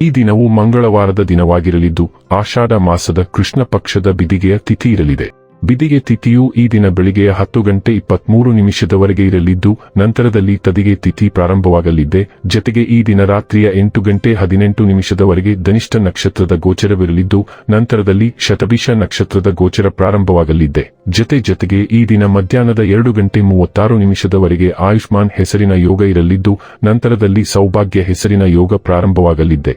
ಈ ದಿನವು ಮಂಗಳವಾರದ ದಿನವಾಗಿರಲಿದ್ದು, ಆಷಾಢ ಮಾಸದ ಕೃಷ್ಣ ಪಕ್ಷದ ಬಿದಿಗೆಯ ತಿಥಿ ಇರಲಿದೆ. ಬಿದಿಗೆ ತಿಥಿಯು ಈ ದಿನ ಬೆಳಿಗ್ಗೆಯ ಹತ್ತು ಗಂಟೆ ಇಪ್ಪತ್ಮೂರು ನಿಮಿಷದವರೆಗೆ ಇರಲಿದ್ದು, ನಂತರದಲ್ಲಿ ತದಿಗೆ ತಿಥಿ ಪ್ರಾರಂಭವಾಗಲಿದೆ. ಜತೆಗೆ ಈ ದಿನ ರಾತ್ರಿಯ ಎಂಟು ಗಂಟೆ ಹದಿನೆಂಟು ನಿಮಿಷದವರೆಗೆ ಧನಿಷ್ಠ ನಕ್ಷತ್ರದ ಗೋಚರವಿರಲಿದ್ದು, ನಂತರದಲ್ಲಿ ಶತಭಿಷ ನಕ್ಷತ್ರದ ಗೋಚರ ಪ್ರಾರಂಭವಾಗಲಿದೆ. ಜತೆ ಜತೆಗೆ ಈ ದಿನ ಮಧ್ಯಾಹ್ನದ ಎರಡು ಗಂಟೆ ಮೂವತ್ತಾರು ನಿಮಿಷದವರೆಗೆ ಆಯುಷ್ಮಾನ್ ಹೆಸರಿನ ಯೋಗ ಇರಲಿದ್ದು, ನಂತರದಲ್ಲಿ ಸೌಭಾಗ್ಯ ಹೆಸರಿನ ಯೋಗ ಪ್ರಾರಂಭವಾಗಲಿದೆ.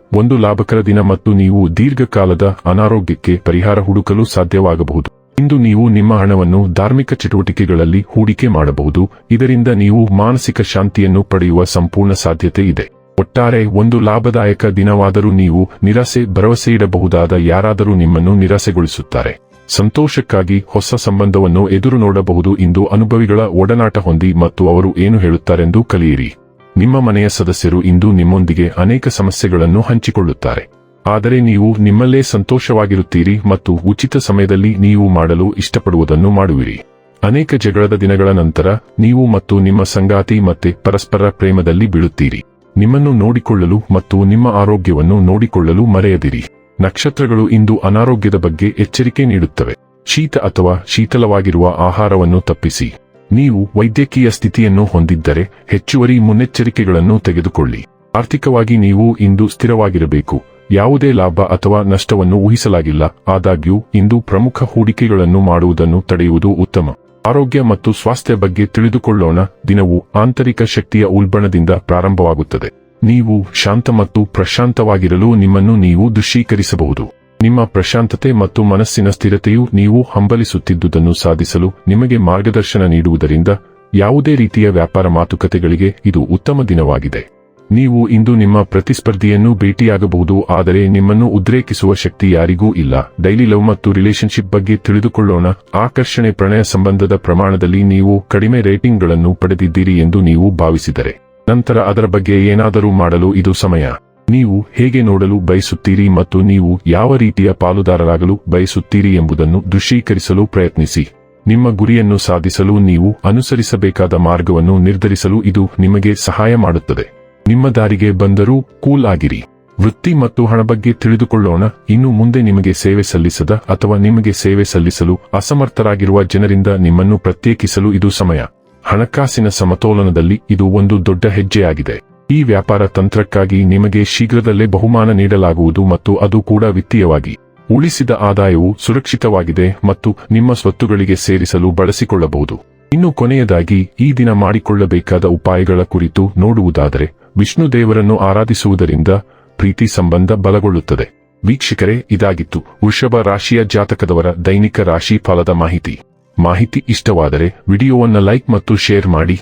ಒಂದು ಲಾಭಕರ ದಿನ ಮತ್ತು ನೀವು ದೀರ್ಘಕಾಲದ ಅನಾರೋಗ್ಯಕ್ಕೆ ಪರಿಹಾರ ಹುಡುಕಲು ಸಾಧ್ಯವಾಗಬಹುದು. ಇಂದು ನೀವು ನಿಮ್ಮ ಹಣವನ್ನು ಧಾರ್ಮಿಕ ಚಟುವಟಿಕೆಗಳಲ್ಲಿ ಹೂಡಿಕೆ ಮಾಡಬಹುದು. ಇದರಿಂದ ನೀವು ಮಾನಸಿಕ ಶಾಂತಿಯನ್ನು ಪಡೆಯುವ ಸಂಪೂರ್ಣ ಸಾಧ್ಯತೆ ಇದೆ. ಒಟ್ಟಾರೆ ಒಂದು ಲಾಭದಾಯಕ ದಿನವಾದರೂ ನೀವು ನಿರಾಸೆ, ಭರವಸೆ ಇಡಬಹುದಾದ ಯಾರಾದರೂ ನಿಮ್ಮನ್ನು ನಿರಾಸೆಗೊಳಿಸುತ್ತಾರೆ. ಸಂತೋಷಕ್ಕಾಗಿ ಹೊಸ ಸಂಬಂಧವನ್ನು ಎದುರು ನೋಡಬಹುದು ಇಂದು ಅನುಭವಿಗಳ ಒಡನಾಟ ಹೊಂದಿ ಮತ್ತು ಅವರು ಏನು ಹೇಳುತ್ತಾರೆಂದು ಕಲಿಯಿರಿ. ನಿಮ್ಮ ಮನೆಯ ಸದಸ್ಯರು ಇಂದು ನಿಮ್ಮೊಂದಿಗೆ ಅನೇಕ ಸಮಸ್ಯೆಗಳನ್ನು ಹಂಚಿಕೊಳ್ಳುತ್ತಾರೆ. ಆದರೆ ನೀವು ನಿಮ್ಮಲ್ಲೇ ಸಂತೋಷವಾಗಿರುತ್ತೀರಿ ಮತ್ತು ಉಚಿತ ಸಮಯದಲ್ಲಿ ನೀವು ಮಾಡಲು ಇಷ್ಟಪಡುವುದನ್ನು ಮಾಡುವಿರಿ. ಅನೇಕ ಜಗಳದ ದಿನಗಳ ನಂತರ ನೀವು ಮತ್ತು ನಿಮ್ಮ ಸಂಗಾತಿ ಮತ್ತೆ ಪರಸ್ಪರ ಪ್ರೇಮದಲ್ಲಿ ಬೀಳುತ್ತೀರಿ. ನಿಮ್ಮನ್ನು ನೋಡಿಕೊಳ್ಳಲು ಮತ್ತು ನಿಮ್ಮ ಆರೋಗ್ಯವನ್ನು ನೋಡಿಕೊಳ್ಳಲು ಮರೆಯದಿರಿ. ನಕ್ಷತ್ರಗಳು ಇಂದು ಅನಾರೋಗ್ಯದ ಬಗ್ಗೆ ಎಚ್ಚರಿಕೆ ನೀಡುತ್ತವೆ. ಶೀತ ಅಥವಾ ಶೀತಲವಾಗಿರುವ ಆಹಾರವನ್ನು ತಪ್ಪಿಸಿ. ನೀವು ವೈದ್ಯಕೀಯ ಸ್ಥಿತಿಯನ್ನು ಹೊಂದಿದ್ದರೆ ಹೆಚ್ಚುವರಿ ಮುನ್ನೆಚ್ಚರಿಕೆಗಳನ್ನು ತೆಗೆದುಕೊಳ್ಳಿ. ಆರ್ಥಿಕವಾಗಿ ನೀವು ಇಂದು ಸ್ಥಿರವಾಗಿರಬೇಕು. ಯಾವುದೇ ಲಾಭ ಅಥವಾ ನಷ್ಟವನ್ನು ಊಹಿಸಲಾಗಿಲ್ಲ. ಆದಾಗ್ಯೂ, ಇಂದು ಪ್ರಮುಖ ಹೂಡಿಕೆಗಳನ್ನು ಮಾಡುವುದನ್ನು ತಡೆಯುವುದು ಉತ್ತಮ. ಆರೋಗ್ಯ ಮತ್ತು ಸ್ವಾಸ್ಥ್ಯ ಬಗ್ಗೆ ತಿಳಿದುಕೊಳ್ಳೋಣ. ದಿನವು ಆಂತರಿಕ ಶಕ್ತಿಯ ಉಲ್ಬಣದಿಂದ ಪ್ರಾರಂಭವಾಗುತ್ತದೆ. ನೀವು ಶಾಂತ ಮತ್ತು ಪ್ರಶಾಂತವಾಗಿರಲು ನಿಮ್ಮನ್ನು ನೀವು ದೃಶ್ಯೀಕರಿಸಬಹುದು. ನಿಮ್ಮ ಪ್ರಶಾಂತತೆ ಮತ್ತು ಮನಸ್ಸಿನ ಸ್ಥಿರತೆಯು ನೀವು ಹಂಬಲಿಸುತ್ತಿದ್ದುದನ್ನು ಸಾಧಿಸಲು ನಿಮಗೆ ಮಾರ್ಗದರ್ಶನ ನೀಡುವುದರಿಂದ ಯಾವುದೇ ರೀತಿಯ ವ್ಯಾಪಾರ ಮಾತುಕತೆಗಳಿಗೆ ಇದು ಉತ್ತಮ ದಿನವಾಗಿದೆ. ನೀವು ಇಂದು ನಿಮ್ಮ ಪ್ರತಿಸ್ಪರ್ಧಿಯನ್ನು ಭೇಟಿಯಾಗಬಹುದು, ಆದರೆ ನಿಮ್ಮನ್ನು ಉದ್ರೇಕಿಸುವ ಶಕ್ತಿ ಯಾರಿಗೂ ಇಲ್ಲ. ಡೈಲಿ ಲವ್ ಮತ್ತು ರಿಲೇಶನ್ಶಿಪ್ ಬಗ್ಗೆ ತಿಳಿದುಕೊಳ್ಳೋಣ. ಆಕರ್ಷಣೆ ಪ್ರಣಯ ಸಂಬಂಧದ ಪ್ರಮಾಣದಲ್ಲಿ ನೀವು ಕಡಿಮೆ ರೇಟಿಂಗ್ಗಳನ್ನು ಪಡೆದಿದ್ದೀರಿ ಎಂದು ನೀವು ಭಾವಿಸಿದರೆ. ನಂತರ ಅದರ ಬಗ್ಗೆ ಏನಾದರೂ ಮಾಡಲು ಇದು ಸಮಯ. ನೀವು ಹೇಗೆ ನೋಡಲು ಬಯಸುತ್ತೀರಿ ಮತ್ತು ನೀವು ಯಾವ ರೀತಿಯ ಪಾಲುದಾರರಾಗಲು ಬಯಸುತ್ತೀರಿ ಎಂಬುದನ್ನು ದೃಶ್ಯೀಕರಿಸಲು ಪ್ರಯತ್ನಿಸಿ. ನಿಮ್ಮ ಗುರಿಯನ್ನು ಸಾಧಿಸಲು ನೀವು ಅನುಸರಿಸಬೇಕಾದ ಮಾರ್ಗವನ್ನು ನಿರ್ಧರಿಸಲು ಇದು ನಿಮಗೆ ಸಹಾಯ ಮಾಡುತ್ತದೆ. ನಿಮ್ಮ ದಾರಿಗೆ ಬಂದರೂ ಕೂಲ್ ಆಗಿರಿ. ವೃತ್ತಿ ಮತ್ತು ಹಣ ಬಗ್ಗೆ ತಿಳಿದುಕೊಳ್ಳೋಣ. ಇನ್ನು ಮುಂದೆ ನಿಮಗೆ ಸೇವೆ ಸಲ್ಲಿಸದ ಅಥವಾ ನಿಮಗೆ ಸೇವೆ ಸಲ್ಲಿಸಲು ಅಸಮರ್ಥರಾಗಿರುವ ಜನರಿಂದ ನಿಮ್ಮನ್ನು ಪ್ರತ್ಯೇಕಿಸಲು ಇದು ಸಮಯ. ಹಣಕಾಸಿನ ಸಮತೋಲನದಲ್ಲಿ ಇದು ಒಂದು ದೊಡ್ಡ ಹೆಜ್ಜೆಯಾಗಿದೆ. ಈ ವ್ಯಾಪಾರ ತಂತ್ರಕ್ಕಾಗಿ ನಿಮಗೆ ಶೀಘ್ರದಲ್ಲೇ ಬಹುಮಾನ ನೀಡಲಾಗುವುದು ಮತ್ತು ಅದು ಕೂಡ ವಿತ್ತೀಯವಾಗಿ ಉಳಿಸಿದ ಆದಾಯವು ಸುರಕ್ಷಿತವಾಗಿದೆ ಮತ್ತು ನಿಮ್ಮ ಸ್ವತ್ತುಗಳಿಗೆ ಸೇರಿಸಲು ಬಳಸಿಕೊಳ್ಳಬಹುದು. ಇನ್ನು ಕೊನೆಯದಾಗಿ, ಈ ದಿನ ಮಾಡಿಕೊಳ್ಳಬೇಕಾದ ಉಪಾಯಗಳ ಕುರಿತು ನೋಡುವುದಾದರೆ, ವಿಷ್ಣು ದೇವರನ್ನು ಆರಾಧಿಸುವುದರಿಂದ ಪ್ರೀತಿ ಸಂಬಂಧ ಬಲಗೊಳ್ಳುತ್ತದೆ. ವೀಕ್ಷಕರೇ, ಇದಾಗಿತ್ತು ವೃಷಭ ರಾಶಿಯ ಜಾತಕದವರ ದೈನಿಕ ರಾಶಿ ಫಲದ ಮಾಹಿತಿ. ಮಾಹಿತಿ ಇಷ್ಟವಾದರೆ, ವಿಡಿಯೋವನ್ನು ಲೈಕ್ ಮತ್ತು ಶೇರ್ ಮಾಡಿ.